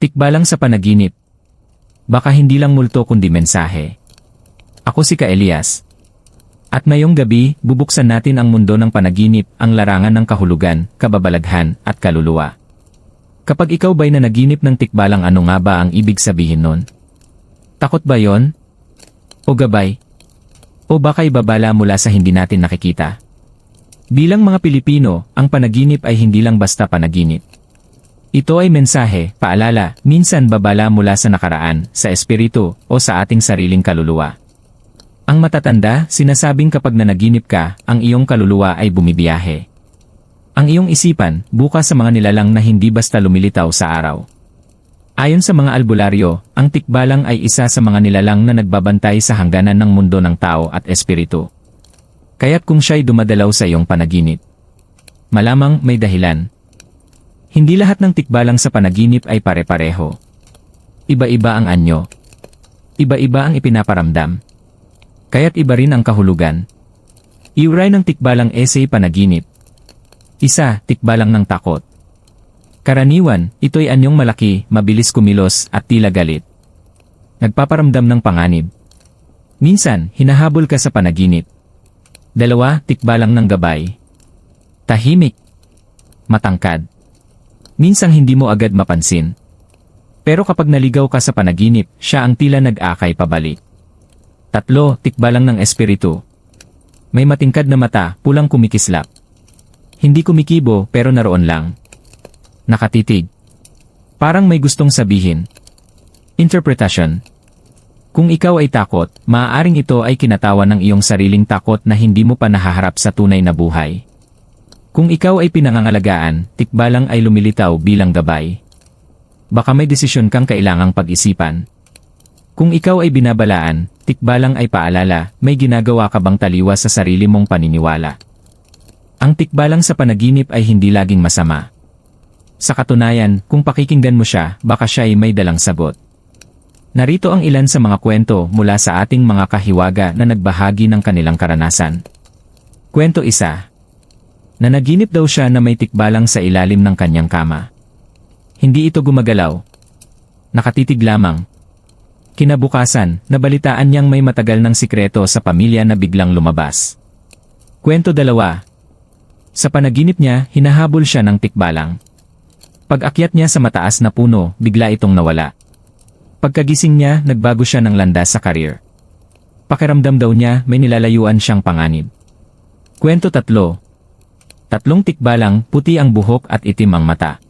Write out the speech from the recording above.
Tikbalang sa panaginip. Baka hindi lang multo kundi mensahe. Ako si Ka Elias. At ngayong gabi, bubuksan natin ang mundo ng panaginip, ang larangan ng kahulugan, kababalaghan, at kaluluwa. Kapag ikaw ba'y nanaginip ng tikbalang ano nga ba ang ibig sabihin nun? Takot ba yon? O gabay? O baka'y babala mula sa hindi natin nakikita? Bilang mga Pilipino, ang panaginip ay hindi lang basta panaginip. Ito ay mensahe, paalala, minsan babala mula sa nakaraan, sa espiritu, o sa ating sariling kaluluwa. Ang matatanda, sinasabing kapag nanaginip ka, ang iyong kaluluwa ay bumibiyahe. Ang iyong isipan, bukas sa mga nilalang na hindi basta lumilitaw sa araw. Ayon sa mga albularyo, ang tikbalang ay isa sa mga nilalang na nagbabantay sa hangganan ng mundo ng tao at espiritu. Kaya't kung siya'y dumadalaw sa iyong panaginip, malamang may dahilan. Hindi lahat ng tikbalang sa panaginip ay pare-pareho. Iba-iba ang anyo. Iba-iba ang ipinaparamdam. Kaya't iba rin ang kahulugan. Iuray ng tikbalang essay panaginip. Isa, tikbalang ng takot. Karaniwan, ito'y anyong malaki, mabilis kumilos at tila galit. Nagpaparamdam ng panganib. Minsan, hinahabol ka sa panaginip. Dalawa, tikbalang ng gabay. Tahimik. Matangkad. Minsang hindi mo agad mapansin. Pero kapag naligaw ka sa panaginip, siya ang tila nag-akay pabalik. Tatlo, tikbalang ng espiritu. May matingkad na mata, pulang kumikislap. Hindi kumikibo pero naroon lang. Nakatitig. Parang may gustong sabihin. Interpretation. Kung ikaw ay takot, maaaring ito ay kinatawan ng iyong sariling takot na hindi mo pa nahaharap sa tunay na buhay. Kung ikaw ay pinangangalagaan, tikbalang ay lumilitaw bilang gabay. Baka may desisyon kang kailangang pag-isipan. Kung ikaw ay binabalaan, tikbalang ay paalala, may ginagawa ka bang taliwas sa sarili mong paniniwala. Ang tikbalang sa panaginip ay hindi laging masama. Sa katunayan, kung pakikinggan mo siya, baka siya ay may dalang sagot. Narito ang ilan sa mga kwento mula sa ating mga kahiwaga na nagbahagi ng kanilang karanasan. Kwento isa. Nanaginip daw siya na may tikbalang sa ilalim ng kanyang kama. Hindi ito gumagalaw. Nakatitig lamang. Kinabukasan, nabalitaan niyang may matagal ng sikreto sa pamilya na biglang lumabas. Kwento dalawa. Sa panaginip niya, hinahabol siya ng tikbalang. Pag-akyat niya sa mataas na puno, bigla itong nawala. Pagkagising niya, nagbago siya ng landas sa karir. Pakiramdam daw niya may nilalayuan siyang panganib. Kwento tatlo. Tatlong tikbalang, puti ang buhok at itim ang mata.